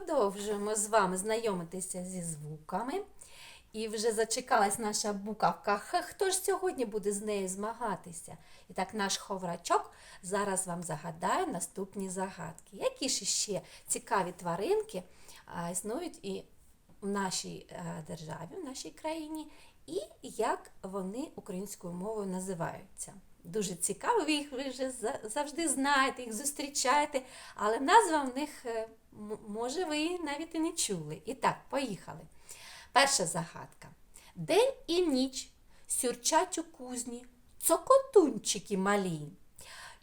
продовжуємо з вами знайомитися зі звуками. І вже зачекалась наша буковка Х. Хто ж сьогодні буде з нею змагатися? І так, наш ховрачок зараз вам загадає наступні загадки. Які ж ще цікаві тваринки існують і в нашій е, державі, в нашій країні, і як вони українською мовою називаються. Дуже цікаво, ви їх ви вже завжди знаєте, їх зустрічаєте, але назва в них, е, може, ви навіть і не чули. І так, поїхали. Перша загадка. День і ніч сюрчать у кузні, цокотунчики малі.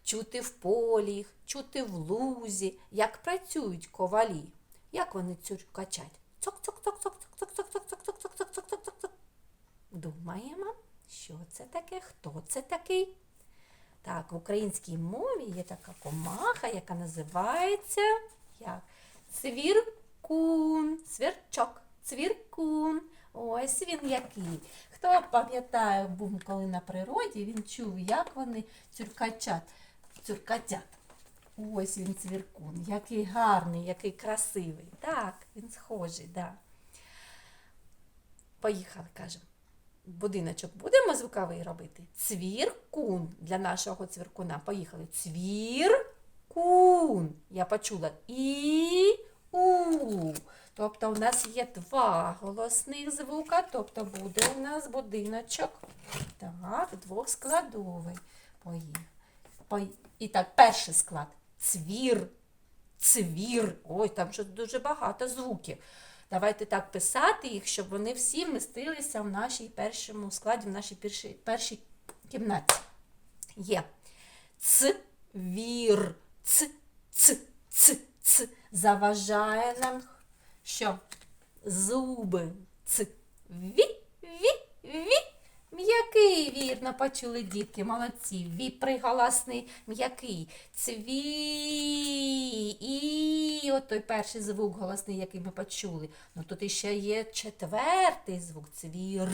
Чути в полі, чути в лузі, як працюють ковалі. Як вони цюркачать? Цок-цок-цок-цок-цок-цок-цок-цок-цок-цок-цок-цок-цок. Думаємо, що це таке, хто це такий? Так, в українській мові є така комаха, яка називається як? Цвіркун, цвірчок, цвіркун. Ось він який. Хто пам'ятає, був коли на природі, він чув, як вони цюркачат, цюркатять. Ось він цвіркун, який гарний, який красивий. Так, він схожий, да. Поїхали, кажемо. Будиночок будемо звуковий робити? Цвіркун для нашого цвіркуна. Поїхали. Цвіркун. Я почула і у. Тобто у нас є два голосних звука, тобто буде у нас будиночок. Так, двохскладовий. І так, перший склад. Цвір. Цвір. Ой, там щось дуже багато звуків. Давайте так писати їх, щоб вони всі вмістилися в нашій першому складі, в нашій першій, першій кімнаті. Є. Цвір. Ц, ц, ц, ц. Заважає нам що? Зуби. Ц. Ві, ві, ві. М'який, вірно, почули дітки, молодці. Ві приголосний, м'який. Цві. І от той перший звук голосний, який ми почули. Ну тут іще є четвертий звук. Цвір.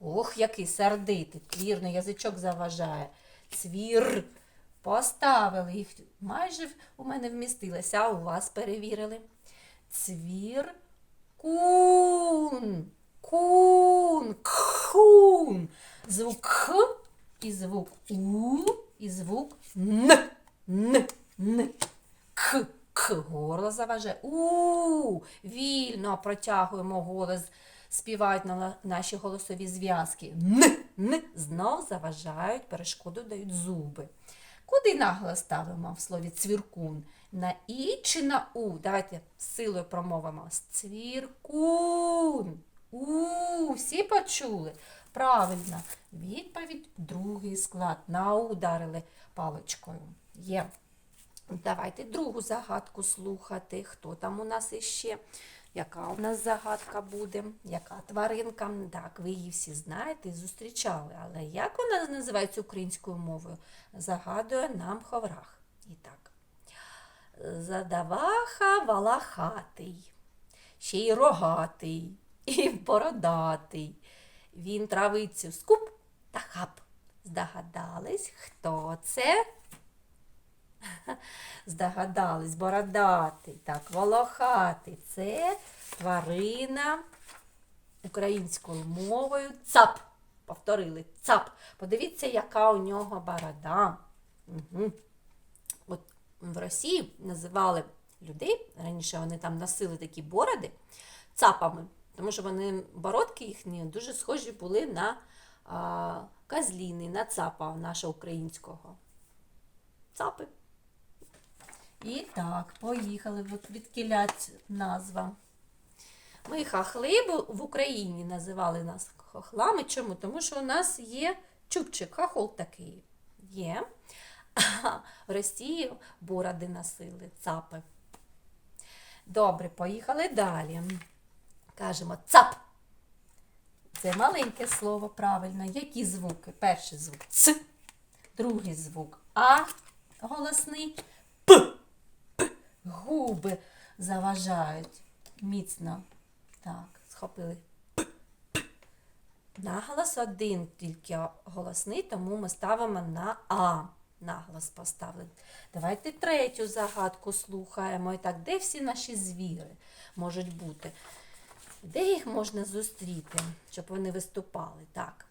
Ох, який сердитий. Вірно, язичок заважає. Цвір. Поставили їх. Майже у мене вмістилося, а у вас перевірили. Цвір. Кун. Кун. Кун. Звук Х і звук У, і звук Н. Н. Н. К. К. Горло заважає. У. Вільно протягуємо голос. Співають на наші голосові зв'язки. Н. Н. Знов заважають, перешкоду дають зуби. Куди наголос ставимо в слові цвіркун? На І чи на У? Давайте силою промовимо. Цвіркун. У, всі почули? Правильно. Відповідь другий склад. На ударили паличкою. Є. Давайте другу загадку слухати. Хто там у нас іще? Яка у нас загадка буде? Яка тваринка? Так, ви її всі знаєте зустрічали. Але як вона називається українською мовою? Загадує нам ховрах. І так. Задаваха валахатий, ще й рогатий, і бородатий. Він травицю скуп та хап. Здогадались, хто це? Здогадались, бородатий, так, волохатий. Це тварина українською мовою цап. Повторили цап. Подивіться, яка у нього борода. Угу. От в Росії називали людей, раніше вони там носили такі бороди цапами, тому що вони бородки їхні дуже схожі були на а, козліни, на цапа нашого українського. Цапи. І так, поїхали. Відкілять назва. Ми хахли в Україні називали нас хохлами. Чому? Тому що у нас є чубчик, хохол такий. Є. А в Росії бороди носили, цапи. Добре, поїхали далі. Кажемо цап. Це маленьке слово, правильно. Які звуки? Перший звук Ц, другий звук А голосний. Губи заважають міцно. Так, схопили. Наголос один тільки голосний, тому ми ставимо на А. наголос поставили. Давайте третю загадку слухаємо. І так, де всі наші звіри можуть бути? Де їх можна зустріти, щоб вони виступали? Так.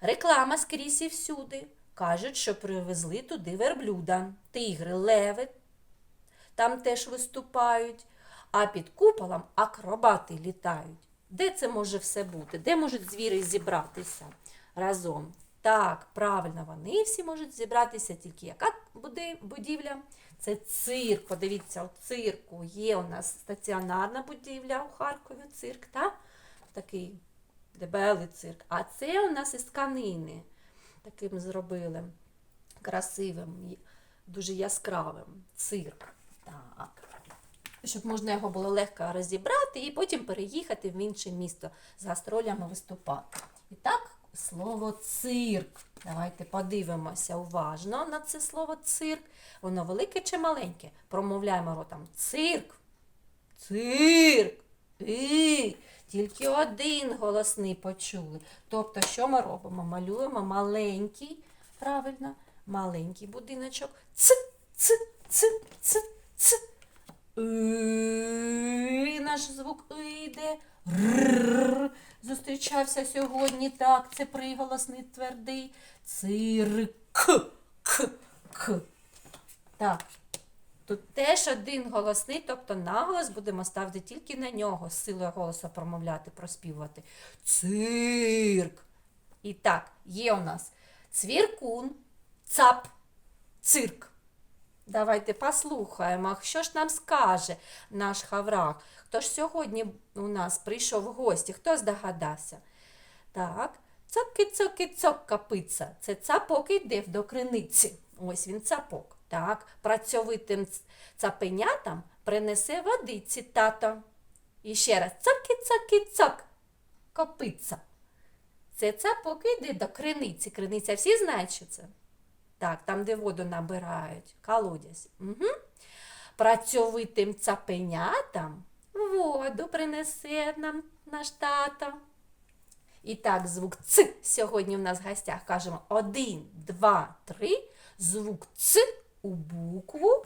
Реклама скрізь і всюди. Кажуть, що привезли туди верблюда, тигри, леви. Там теж виступають, а під куполом акробати літають. Де це може все бути? Де можуть звіри зібратися разом? Так, правильно, вони всі можуть зібратися тільки яка будівля? Це цирк. Подивіться, у цирку є у нас стаціонарна будівля у Харкові, цирк, так? Такий дебелий цирк. А це у нас із тканини таким зробили красивим, дуже яскравим цирк. Так. Щоб можна його було легко розібрати і потім переїхати в інше місто з гастролями виступати. І так, слово цирк. Давайте подивимося уважно на це слово цирк. Воно велике чи маленьке? Промовляємо ротом цирк. Цирк. І. Тільки один голосний почули. Тобто, що ми робимо? Малюємо маленький, правильно, маленький будиночок. Ц, ц, ц, ц, ц. І наш звук йде. Рррр. Зустрічався сьогодні так. Це приголосний твердий. Цирк. К. К. Так. Тут теж один голосний, тобто наголос будемо ставити тільки на нього, силою голосу промовляти, проспівувати. Цирк. І так, є у нас цвіркун, цап, цирк. Давайте послухаємо, що ж нам скаже наш хаврак. Хто ж сьогодні у нас прийшов в гості? Хто здогадався? Так, цоки-цоки-цок капиця. Це цапок іде до криниці. Ось він цапок. Так, працьовитим цапенятам принесе водиці тато. І ще раз цоки-цоки-цок. Копиця. Це цапок іде до криниці. Криниця всі знають, що це? Так, там, де воду набирають, колодязь. Угу. Працьовитим цапенятам воду принесе нам наш тато. І так, звук Ц сьогодні в нас в гостях кажемо один, два, три. Звук Ц у букву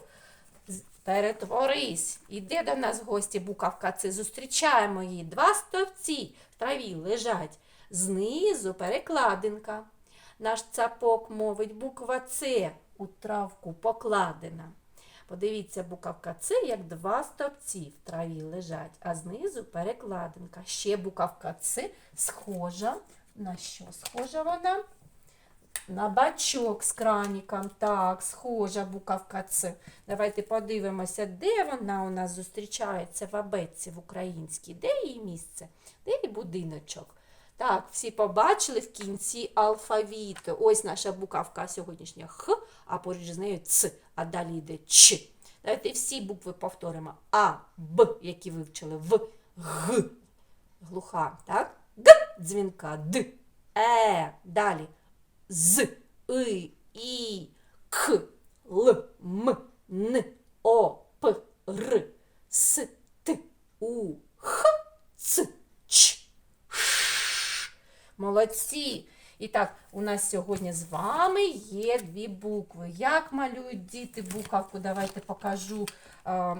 перетворись. Іде до нас в гості буковка Ц. Зустрічаємо її. Два стовпці в траві лежать. Знизу перекладинка. Наш цапок мовить буква С у травку покладена. Подивіться, буковка С, як два стовпці в траві лежать, а знизу перекладинка. Ще буковка С схожа. На що схожа вона? На бачок з краником. Так, схожа буковка С. Давайте подивимося, де вона у нас зустрічається в абетці в українській. Де її місце? Де її будиночок? Так, всі побачили в кінці алфавіту. Ось наша буковка сьогоднішня Х, а поруч з нею Ц, а далі йде Ч. Давайте всі букви повторимо. А, Б, які вивчили, В, Г, глуха, так? Г, дзвінка, Д, Е, далі З, И, І, К, Л, М, Н, О, П, Р, С, Т, У, Х, Ц, Ч. Молодці! І так, у нас сьогодні з вами є дві букви. Як малюють діти буковку? Давайте покажу е,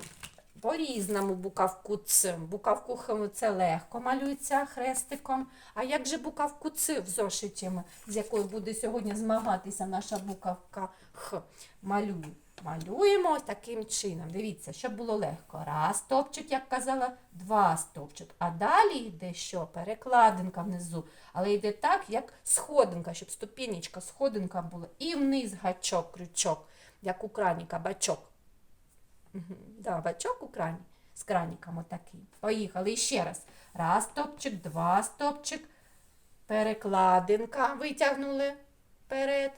по-різному буковку Ц. Буковку Х це легко малюється хрестиком. А як же буковку Ц в зошиті, з якою буде сьогодні змагатися наша буковка Х? Малюю. Малюємо ось таким чином. Дивіться, щоб було легко. Раз стовпчик, як казала, два стовпчик. А далі йде що? Перекладинка внизу. Але йде так, як сходинка, щоб ступінечка, сходинка була. І вниз гачок, крючок, як у краніка, бачок. Мгм, Да, бачок у крані. З краніком отакий. Поїхали ще раз. Раз стопчик, два стопчик. Перекладинка витягнули вперед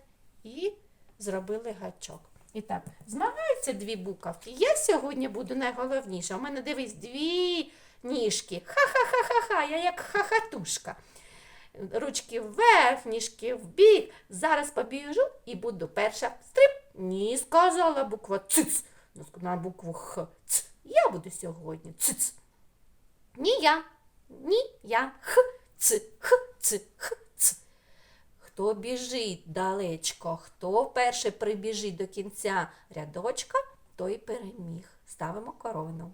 і зробили гачок. І так, змагаються дві буковки. Я сьогодні буду найголовніша. У мене дивись дві ніжки. Ха-ха-ха-ха-ха, я як хахатушка. Ручки вверх, ніжки вбік. Зараз побіжу і буду перша. Стрип. Ні, сказала буква циц. Ну, На букву Х. Ц. Я буду сьогодні. Циц. Ні я. Ні я. Х. Ц. Х. Ц. Х. Хто біжить далечко, хто вперше прибіжить до кінця рядочка, той переміг. Ставимо корону.